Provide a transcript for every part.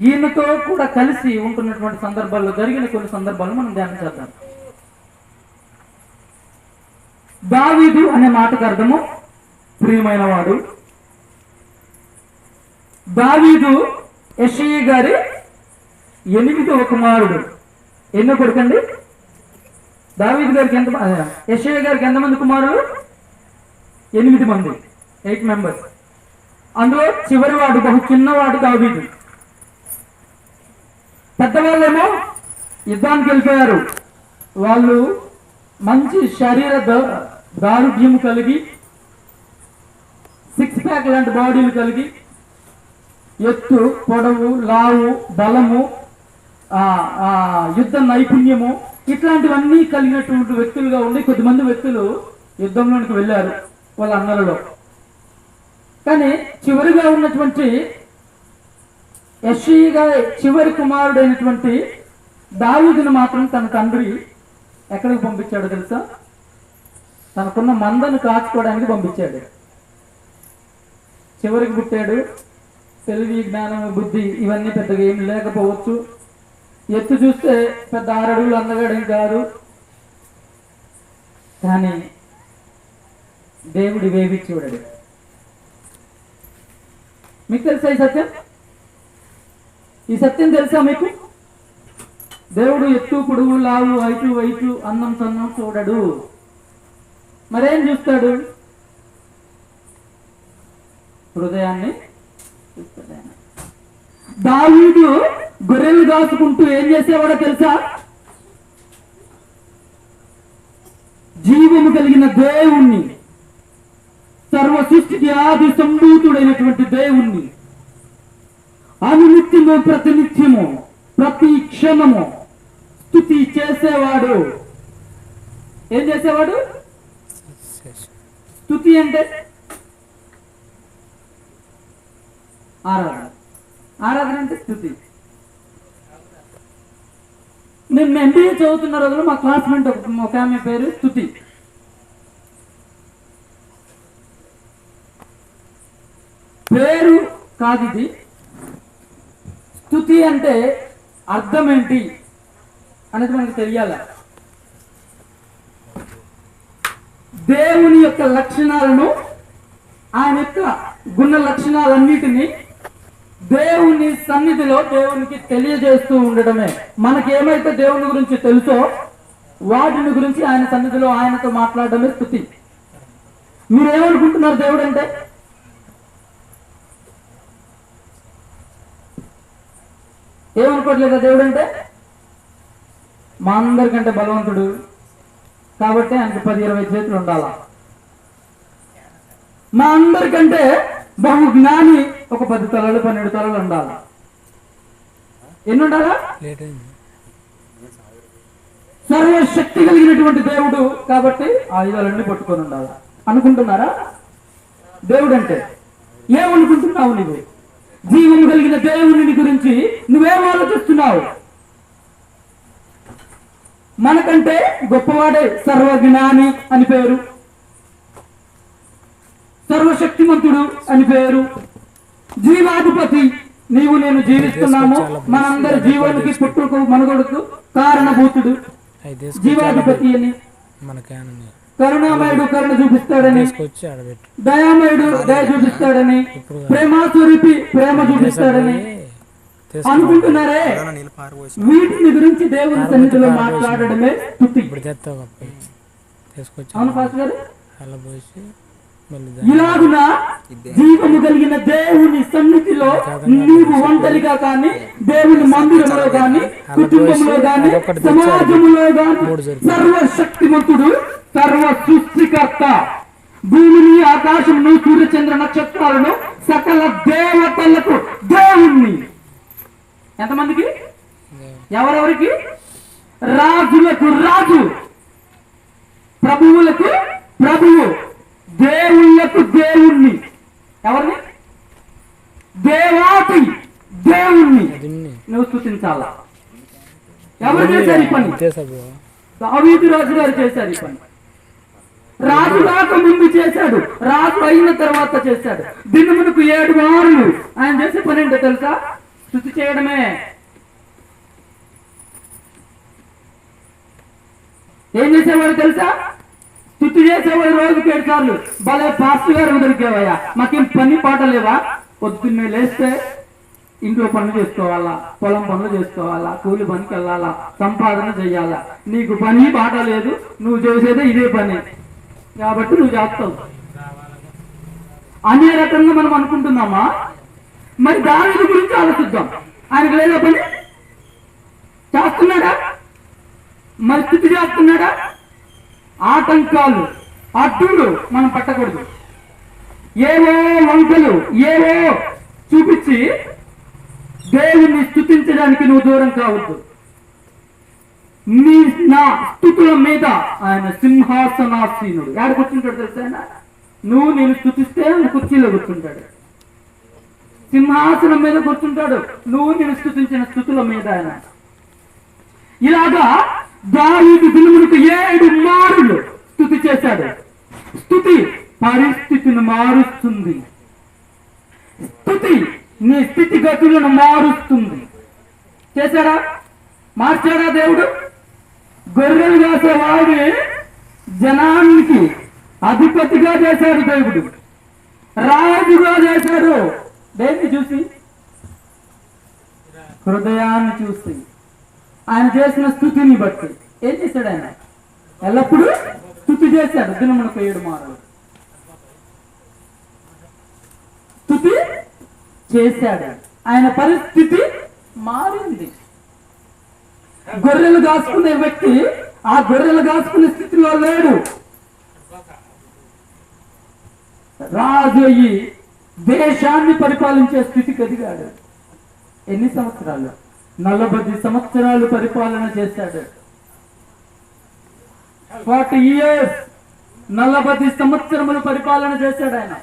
ఈయనతో కూడా కలిసి ఉంటున్నటువంటి సందర్భాల్లో జరిగిన కొన్ని సందర్భాలు మనం ధ్యానం చేద్దాం. దావీదు అనే మాటకు అర్థము ప్రియమైన వాడు దావీదు ఎస్ఐ గారి ఎనిమిదవ కుమారుడు. ఎన్నో కొడుకండి? దావీదు గారికి ఎంత ఎస్ఐ గారికి ఎంతమంది కుమారులు? ఎనిమిది మంది ఎయిట్ మెంబర్స్. అందులో చివరి వాడు బహు చిన్నవాడు దావీదు. పెద్దవాళ్ళేమో యుద్ధానికి వెళ్ళిపోయారు. వాళ్ళు మంచి శరీర దారుఢ్యం కలిగి సిక్స్ ప్యాక్ లాంటి బాడీలు కలిగి ఎత్తు పొడవు లావు బలము ఆ, ఆ, యుద్ధ నైపుణ్యము ఇట్లాంటివన్నీ కలిగినటువంటి వ్యక్తులుగా ఉండి కొద్దిమంది వ్యక్తులు యుద్ధంలోనికి వెళ్ళారు వాళ్ళ అన్నలలో కానీ చివరిగా ఉన్నటువంటి యషీగా చివరి కుమారుడైనటువంటి దావీదును మాత్రం తన తండ్రి ఎక్కడికి పంపించాడు తెలుసా? తనకున్న మందను కాచుకోవడానికి పంపించాడు. చివరికి పుట్టాడు. తెలివి జ్ఞానం బుద్ధి ఇవన్నీ పెద్దగా ఏమి లేకపోవచ్చు. ఎత్తు చూస్తే పెద్ద ఆరు అడుగులు అందగాడేం కాదు. కానీ దేవుడి వేవి చూడడు. మీకు తెలుసా సత్యం? ఈ సత్యం తెలుసా మీకు? దేవుడు ఎత్తు పొడుగు లావు ఐటు వైటు అన్నం సన్నం చూడడు. మరేం చూస్తాడు? హృదయాన్ని చూస్తాడు ఆయన. గొర్రెలు దాచుకుంటూ ఏం చేసేవాడో తెలుసా? జీవము కలిగిన దేవుణ్ణి సర్వ సృష్టికి ఆది సంభూతుడైనటువంటి దేవుణ్ణి. అనునిత్యము ప్రతినిత్యము ప్రతి క్షణము స్థుతి చేసేవాడు. ఏం చేసేవాడు? స్థుతి అంటే? ఆరాధన. ఆరాధన అంటే స్థుతి. మేము ఎంబీఏ చదువుతున్న రోజులు మా క్లాస్మేట్ ఒక ఆమె పేరు స్థుతి. పేరు కాదు ఇది. స్థుతి అంటే అర్థం ఏంటి అనేది మనకు తెలియాల. దేవుని యొక్క లక్షణాలను ఆయన యొక్క గుణ లక్షణాలన్నిటినీ దేవుని సన్నిధిలో దేవునికి తెలియజేస్తూ ఉండడమే. మనకి ఏమైతే దేవుని గురించి తెలుసో వాటిని గురించి ఆయన సన్నిధిలో ఆయనతో మాట్లాడడమే స్థుతి. మీరు ఏమనుకుంటున్నారు దేవుడు అంటే ఏమనుకోవట్లేదా దేవుడు అంటే మా అందరికంటే బలవంతుడు. కాబట్టి ఆయనకి పది ఇరవై చేతులు ఉండాలా. మా అందరికంటే బహు జ్ఞాని ఒక పది తలలు పన్నెండు తలలు ఉండాలి. ఎన్ని ఉండాలా సర్వశక్తి కలిగినటువంటి దేవుడు కాబట్టి ఆయుధాలన్నీ పట్టుకొని ఉండాలి. అనుకుంటున్నారా? దేవుడు అంటే ఏమనుకుంటున్నావు నువ్వు జీవం కలిగిన దేవుని గురించి నువ్వేం ఆలోచిస్తున్నావు? మనకంటే గొప్పవాడే సర్వజ్ఞాని అని పేరు. సర్వశక్తిమంతుడు అని పేరు. జీవాధిపతి నీవు నేను జీవిస్తున్నాము. మనందరి జీవానికి పుట్టుకు మనుగడకు కారణభూతుడు. జీవాధిపతి అని. మన క్యాన్ ఉంది. కరుణామయుడు కరుణ చూపిస్తాడని దయామయుడు దయ చూపిస్తాడని ప్రేమాస్వరూపి ప్రేమ చూపిస్తాడని అనుకుంటున్నారే? వీటిని గురించి దేవుని సన్నిధిలో మాట్లాడడమే అవును పాస్ గారు? ఇలాగున జీవము కలిగిన దేవుని సన్నిధిలో నీవు ఒంటరిగా కానీ దేవుని మందిరంలో కానీ కుటుంబంలో కానీ సమాజంలో కానీ సర్వశక్తిమంతుడు సర్వ సృష్టికర్త భూమిని ఆకాశమును సూర్యచంద్ర నక్షత్రాలను సకల దేవతలకు దేవుణ్ణి. ఎంతమందికి? ఎవరెవరికి? రాజులకు రాజు. ప్రభువులకు ప్రభువు. దేవుళ్ళకు దేవుణ్ణి. ఎవరిని? దేవాతి దేవుణ్ణి. నువ్వు స్థుతించాలా ఎవరు చేశారు ఈ పని? దావీదు రాజు గారు చేశారు ఈ పని. రాజు కాక ముందు చేశాడు. రాజు అయిన తర్వాత చేశాడు. దినమునకు ఏడు వారులు. ఆయన చేసే పని ఏంటో తెలుసా? స్థుతి చేయడమే. ఏం చేసేవాడు తెలుసా? స్థుతి చేసేవాడు రోజుకి ఏడు సార్లు. భలే పాస్టర్ గారు దొరికేవయ్యా. మాకేం పని పాట లేవా? పొద్దున్నే లేస్తే ఇంట్లో పనులు చేసుకోవాలా పొలం పనులు చేసుకోవాలా కూలి పనికి వెళ్ళాలా సంపాదన చెయ్యాలా నీకు పని పాట లేదు నువ్వు చేసేదే ఇదే పని. కాబట్టి నువ్వు చేస్తావు అనే రకంగా మనం అనుకుంటున్నామా? మరి దాని గురించి ఆలోచిద్దాం. ఆయనకు లేదా పని? చేస్తున్నాడా? మరి స్థితి చేస్తున్నాడా? ఆటంకాలు అడ్డులు మనం పట్టకూడదు. ఏవో వంకలు ఏవో చూపించి దేవుణ్ణి స్థుతించడానికి నువ్వు దూరం కావద్దు. నీ నా స్థుతుల మీద ఆయన సింహాసనాసీనుడు. ఎక్కడ కూర్చుంటాడు తెలుసా ఆయన? నువ్వు నేను స్థుతిస్తే ఆయన కుర్చీలో కూర్చుంటాడు. సింహాసనం మీద కూర్చుంటాడు. నువ్వు నేను స్థుతించిన స్థుతుల మీద ఆయన. ఇలాగా దావీదు దినములకు ఏడు మారులు స్థుతి చేశాడు. స్థుతి పరిస్థితిని మారుస్తుంది. స్థుతి నీ స్థితిగతులను మారుస్తుంది. చేశాడా? మార్చాడా దేవుడు? గొర్రెలు కాసేవాడిని జనానికి అధిపతిగా చేశాడు దేవుడు. రాజుగా చేశాడు. దేన్ని చూసి? హృదయాన్ని చూసి. ఆయన చేసిన స్థుతిని బట్టి. ఏం చేశాడు ఆయన? ఎల్లప్పుడూ స్థుతి చేశాడు. దినమునకు ఏడు మారు స్థుతి చేశాడు ఆయన పరిస్థితి మారింది. గొర్రెలు కాసుకునే వ్యక్తి ఆ గొర్రెలు కాసుకునే స్థితిలో లేడు. రాజు అయ్యి దేశాన్ని పరిపాలించే స్థితికి ఎదిగాడు. ఎన్ని సంవత్సరాలు? నలభై సంవత్సరాలు పరిపాలన చేశాడు. ఫార్టీ ఇయర్స్ నలభై సంవత్సరములు పరిపాలన చేశాడు ఆయన.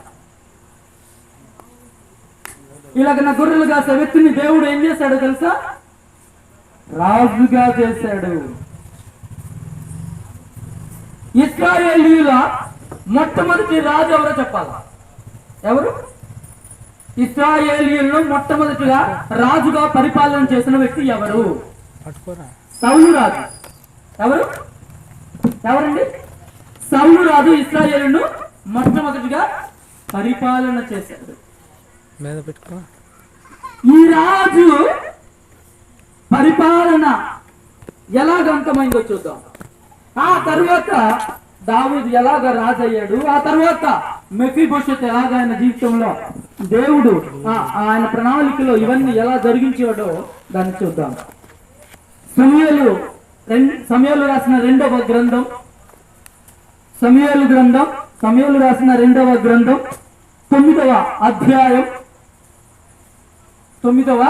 ఇలాగ నా గొర్రెలుగా కాసే వ్యక్తిని దేవుడు ఏం చేశాడు తెలుసా? రాజుగా చేశాడు. ఇస్రాయేలీల మొట్టమొదటి రాజు ఎవరో చెప్పాలా? ఎవరు? ఇస్రాయేలీలను మొట్టమొదటిగా రాజుగా పరిపాలన చేసిన వ్యక్తి ఎవరు? సౌలు రాజు. ఎవరు? ఎవరండి? సౌలు రాజు ఇస్రాయేలును మొట్టమొదటిగా పరిపాలన చేశాడు. ఈ రాజు పరిపాలన ఎలాగ అంతమైందో చూద్దాం. ఆ తర్వాత దావీదు ఎలాగ రాజు అయ్యాడు ఆ తర్వాత మెఫీభవిష్యత్ ఎలాగ ఆయన జీవితంలో దేవుడు ఆయన ప్రణాళికలో ఇవన్నీ ఎలా జరిగించాడో దాన్ని చూద్దాం. సమయాలు సమయాలు రాసిన రెండవ గ్రంథం. సమయాలు గ్రంథం సమయాలు రాసిన రెండవ గ్రంథం. తొమ్మిదవ అధ్యాయం. తొమ్మిదవ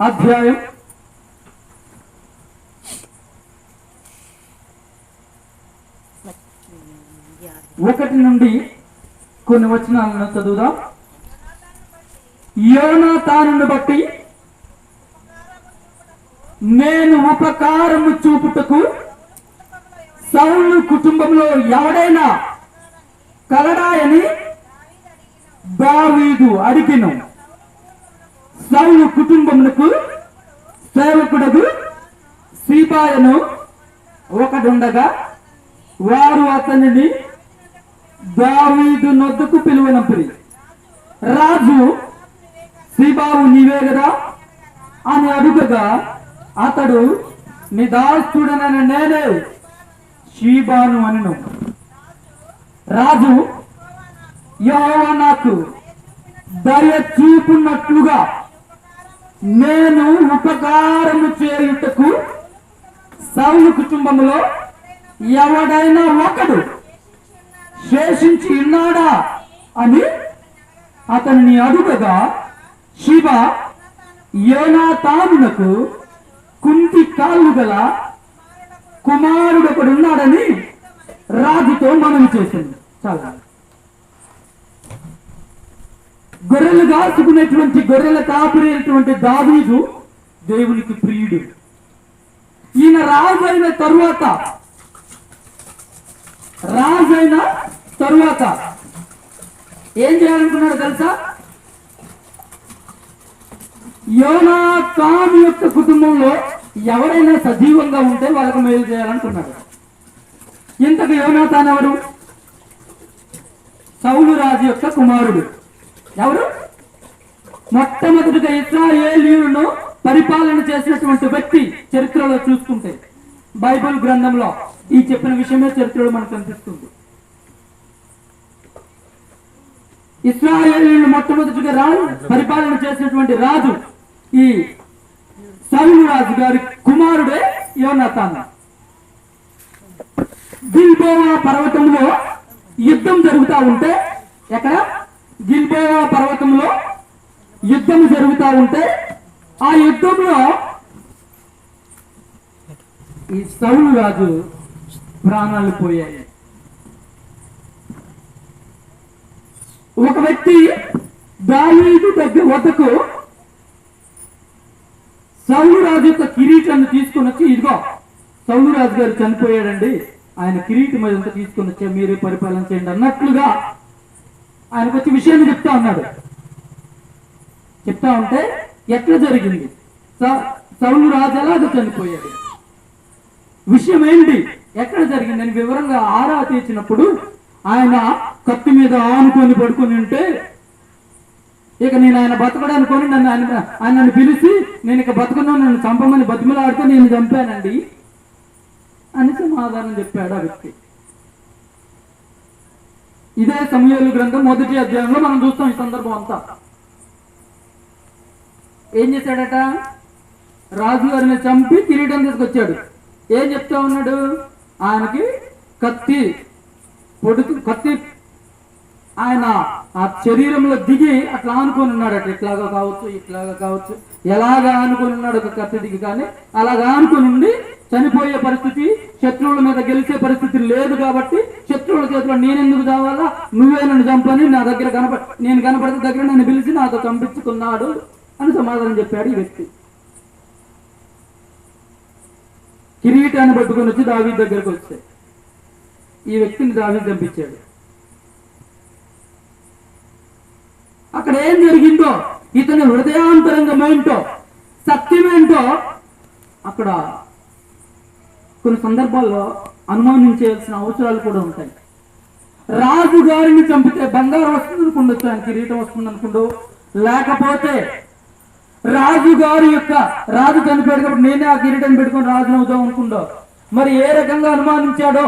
అధ్యాయం. ఒకటి నుండి కొన్ని వచనాలను చదువుదాం. యోనాతానును బట్టి నేను ఉపకారము చూపుటకు సౌలు కుటుంబంలో ఎవడైనా కలడాయని దావీదు అడిగిను. సౌలు కుటుంబమునకు సేవకుడదు సీపాయను ఒకడుండగా వారు అతనిని దావీదు నొద్దకు పిలువనంపిరి. రాజు శ్రీబాబు నీవే కదా? అని అడుగగా అతడు నీ దాస్తుడనని నేనే శ్రీబాను అనను. రాజు యహోవా నాకు దయ చూపున్నట్లుగా నేను ఉపకారము చేయుటకు సౌలు కుటుంబంలో ఎవడైనా ఒకడు శేషించి ఉన్నాడా అని అతనిని అడుగగా శివ యోనాతానునకు కుంటి కాళ్ళు గల కుమారుడు ఒకడు ఉన్నాడని రాజుతో మనం చేసింది. చాలా. గొర్రెలు కాసుకునేటువంటి గొర్రెల కాపురేటువంటి దావీదు దేవునికి ప్రియుడు. ఈయన రాజు అయిన తరువాత రాజు అయిన తరువాత ఏం చేయాలనుకున్నాడు తెలుసా? యోనా కాన్ యొక్క కుటుంబంలో ఎవరైనా సజీవంగా ఉంటే వాళ్ళకి మేలు చేయాలనుకున్నారు. ఇంతకు యోనా ఎవరు? సౌలు రాజు యొక్క కుమారుడు. ఎవరు? మొట్టమొదటిగా ఇస్రాయేలీయులను పరిపాలన చేసినటువంటి వ్యక్తి చరిత్రలో చూసుకుంటే బైబిల్ గ్రంథంలో ఈ చెప్పిన విషయమే చరిత్రలో మనకు కనిపిస్తుంది. ఇస్రాయేలీయులను మొట్టమొదటిగా రాజు పరిపాలన చేసినటువంటి రాజు ఈ సౌలు రాజు గారి కుమారుడే యోనాథాన్ గిల్బోవా పర్వతంలో యుద్ధం జరుగుతా ఉంటే ఎక్కడ? గిల్బోవా పర్వతంలో యుద్ధం జరుగుతా ఉంటే ఆ యుద్ధంలో ఈ సౌలు రాజు ప్రాణాలు పోయాయి. ఒక వ్యక్తి దావీదు దగ్గర వద్దకు సౌలు యొక్క కిరీటాన్ని తీసుకుని వచ్చి ఇదిగో సౌలు గారు చనిపోయాడండి. ఆయన కిరీటం మీద అంతా తీసుకొని వచ్చా మీరే పరిపాలన చేయండి అన్నట్లుగా ఆయనకు వచ్చి విషయాన్ని చెప్తా ఉన్నాడు. చెప్తా ఉంటే ఎట్లా జరిగింది? స- సౌలు రాజు ఎలాగ చనిపోయాడు? విషయం ఏంటి? ఎక్కడ జరిగిందని వివరంగా ఆరా తీసినప్పుడు ఆయన కత్తి మీద ఆనుకొని పడుకొని ఉంటే ఇక నేను ఆయన బతకడానికి నన్ను ఆయన ఆయన నన్ను పిలిచి నేను ఇక బతుకున్నాను నన్ను చంపమని బతిమలాడితే నేను చంపానండి అని సమాధానం చెప్పాడు ఆ వ్యక్తి. ఇదే సమయాలు గ్రంథం మొదటి అధ్యాయంలో మనం చూస్తాం ఈ సందర్భం అంతా. ఏం చేశాడట? రాజు గారిని చంపి కిరీటం తీసుకొచ్చాడు. ఏం చెప్తా ఉన్నాడు? ఆయనకి కత్తి పొడుకు కత్తి ఆయన ఆ శరీరంలో దిగి అట్లా ఆనుకొని ఉన్నాడట ఇట్లాగా కావచ్చు ఇట్లాగా కావచ్చు ఎలాగా అనుకుని ఉన్నాడు ఒక కత్తి దిగి. కానీ అలాగా అనుకుని ఉండి చనిపోయే పరిస్థితి శత్రువుల మీద గెలిచే పరిస్థితి లేదు కాబట్టి శత్రువుల చేతిలో నేనెందుకు కావాలా నువ్వే నన్ను చంపని నా దగ్గర కనప నేను కనపడితే దగ్గర నన్ను పిలిచి నాతో చంపించుకున్నాడు అని సమాధానం చెప్పాడు ఈ వ్యక్తి. కిరీటాన్ని పట్టుకొని వచ్చి దావీ దగ్గరకు వస్తే ఈ వ్యక్తిని దావీ చంపించాడు. అక్కడ ఏం జరిగిందో ఇతని హృదయాంతరంగం ఏంటో సత్యమేంటో అక్కడ కొన్ని సందర్భాల్లో అనుమానించాల్సిన అవసరాలు కూడా ఉంటాయి. రాజు గారిని చంపితే బంగారం వస్తుంది అనుకుండొచ్చు ఆయన కిరీటం వస్తుంది అనుకుండు లేకపోతే రాజు గారి యొక్క రాజు చనిపోయాడు కాబట్టి నేనే ఆ కిరీటం పెట్టుకొని రాజును అవుతాం అనుకుండో. మరి ఏ రకంగా అనుమానించాడో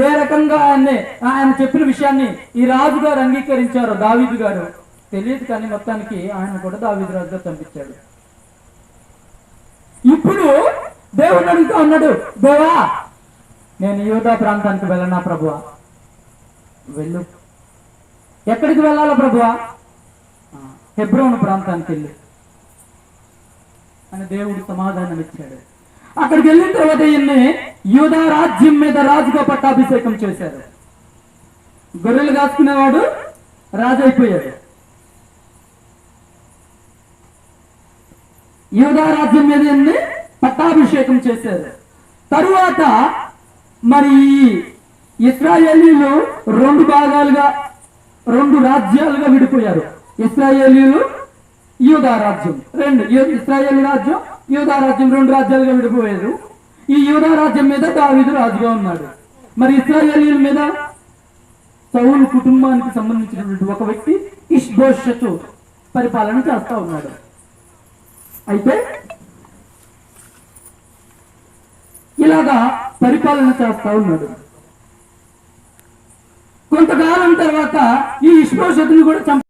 ఏ రకంగా ఆయన్ని ఆయన చెప్పిన విషయాన్ని ఈ రాజు గారు అంగీకరించారో దావీదు గారు తెలియదు కానీ మొత్తానికి ఆయన కూడా దావిద్రాజుగా చంపించాడు. ఇప్పుడు దేవుడు అడుగుతా ఉన్నాడు దేవా నేను యోధా ప్రాంతానికి వెళ్ళనా ప్రభువా? వెళ్ళు. ఎక్కడికి వెళ్ళాలా ప్రభువ? హెబ్రోన్ ప్రాంతానికి వెళ్ళు. అని దేవుడు సమాధానం ఇచ్చాడు. అక్కడికి వెళ్ళిన తర్వాత ఈయన్ని యూదా రాజ్యం మీద రాజుగా పట్టాభిషేకం చేశారు. గొర్రెలు కాసుకునేవాడు రాజు అయిపోయాడు యూదా రాజ్యం మీద పట్టాభిషేకం చేశారు? తరువాత మరి ఇస్రాయేలీలు రెండు భాగాలుగా రెండు రాజ్యాలుగా విడిపోయారు. ఇస్రాయేలీలు యూదా రాజ్యం రెండు యూ- ఇస్రాయేల్ రాజ్యం యూదా రాజ్యం రెండు రాజ్యాలుగా విడిపోయారు. ఈ యూదా రాజ్యం మీద దావిదు రాజుగా ఉన్నాడు. మరి ఇస్రాయేలీల మీద సౌలు కుటుంబానికి సంబంధించినటువంటి ఒక వ్యక్తి ఇష్బోషతు పరిపాలన చేస్తా ఉన్నాడు. అయితే ఇలాగా పరిపాలన చేస్తా ఉన్నాడు. కొంతకాలం తర్వాత ఈ ఇష్బోషతుని కూడా చంప